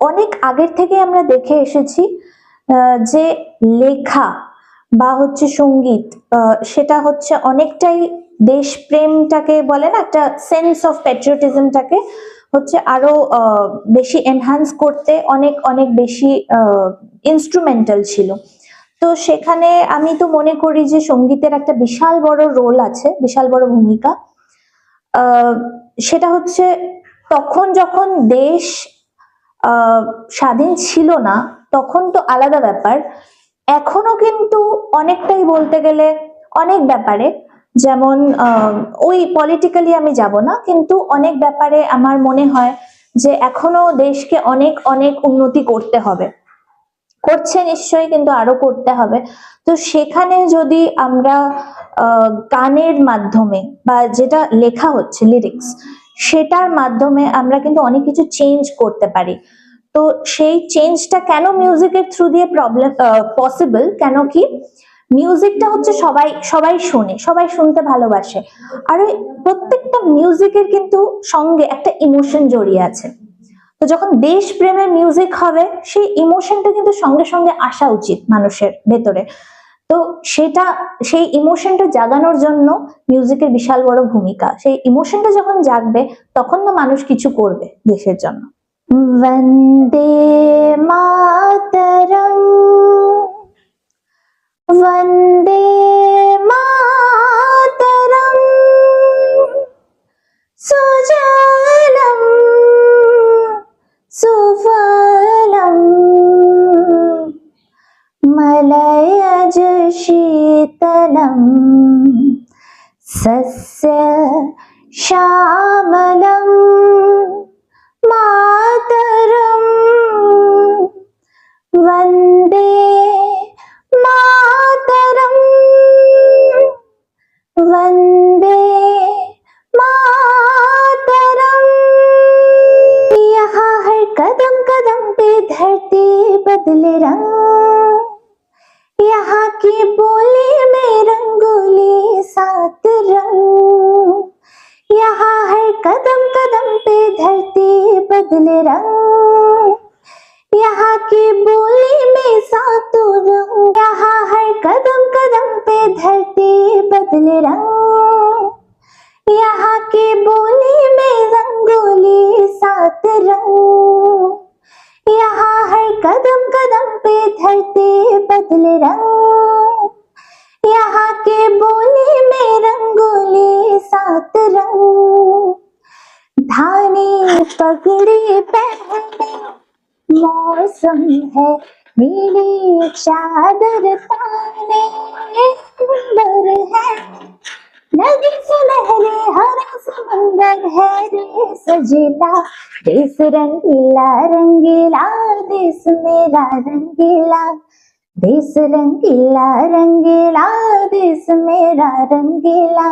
অনেক আগের থেকে আমরা দেখে এসেছি যে লেখা বা হচ্ছে সংগীত সেটা হচ্ছে অনেকটাই দেশপ্রেমটাকে বলে না, একটা সেন্স অফ প্যাট্রিয়টিজমটাকে হচ্ছে আরও বেশি এনহান্স করতে অনেক অনেক বেশি ইনস্ট্রুমেন্টাল ছিল। তো সেখানে আমি তো মনে করি যে সঙ্গীতের একটা বিশাল বড় রোল আছে, বিশাল বড় ভূমিকা। সেটা হচ্ছে তখন যখন দেশ স্বাধীন ছিল না, তখন তো আলাদা ব্যাপার। এখনও কিন্তু অনেকটাই বলতে গেলে অনেক ব্যাপারে। যেমন ওই পলিটিক্যালি আমি যাব না, কিন্তু অনেক ব্যাপারে আমার মনে হয় যে এখনও দেশকে অনেক অনেক উন্নতি করতে হবে। করছে নিশ্চয়ই, কিন্তু আরও করতে হবে। তো সেখানে যদি আমরা গানের মাধ্যমে বা যেটা লেখা হচ্ছে লিরিক্স সেটার মাধ্যমে আমরা কিন্তু অনেক কিছু চেঞ্জ করতে পারি। তো সেই চেঞ্জটা কেন মিউজিকের থ্রু দিয়ে প্রবলেম পসিবল কেন কি? মিউজিকটা হচ্ছে সবাই সবাই শোনে, সবাই শুনতে ভালোবাসে। আর ওই প্রত্যেকটা মিউজিকের কিন্তু সঙ্গে একটা ইমোশন জড়িয়ে আছে। তো যখন দেশপ্রেমের মিউজিক হবে, সেই ইমোশনটা কিন্তু সঙ্গে সঙ্গে আসা উচিত মানুষের ভেতরে। তো সেটা, সেই ইমোশনটা জাগানোর জন্য মিউজিকের বিশাল বড় ভূমিকা। সেই ইমোশনটা যখন জাগবে, তখন না মানুষ কিছু করবে দেশের জন্য। বন্দে মাতরম, বন্দে मलयज शीतलम् सस्य श्यामलम् मातरम् वन्दे मातरम् वन्दे मातरम् यहाँ हर कदम कदम पे धरती बदले रंग यहाँ की बोली में रंगोली सात रंग। यहाँ हर कदम कदम पे धरती बदले रंग। यहाँ की बोली में सातों रंग। यहाँ हर कदम कदम पे धरती बदले रंग। यहाँ की बोली में रंगोली सात रंग। यहाँ हर कदम कदम पे धरती बदले रंग। यहाँ के बोली में रंगोली सात रंग। धानी पगड़ी पहने, मौसम है नीली चादर ताने। अंबर है, नदी से लहरे, हरा समंदर है रे सजीला। देश रंगीला रंगीला देश मेरा रंगीला। देश रंगीला रंगीला देश मेरा रंगीला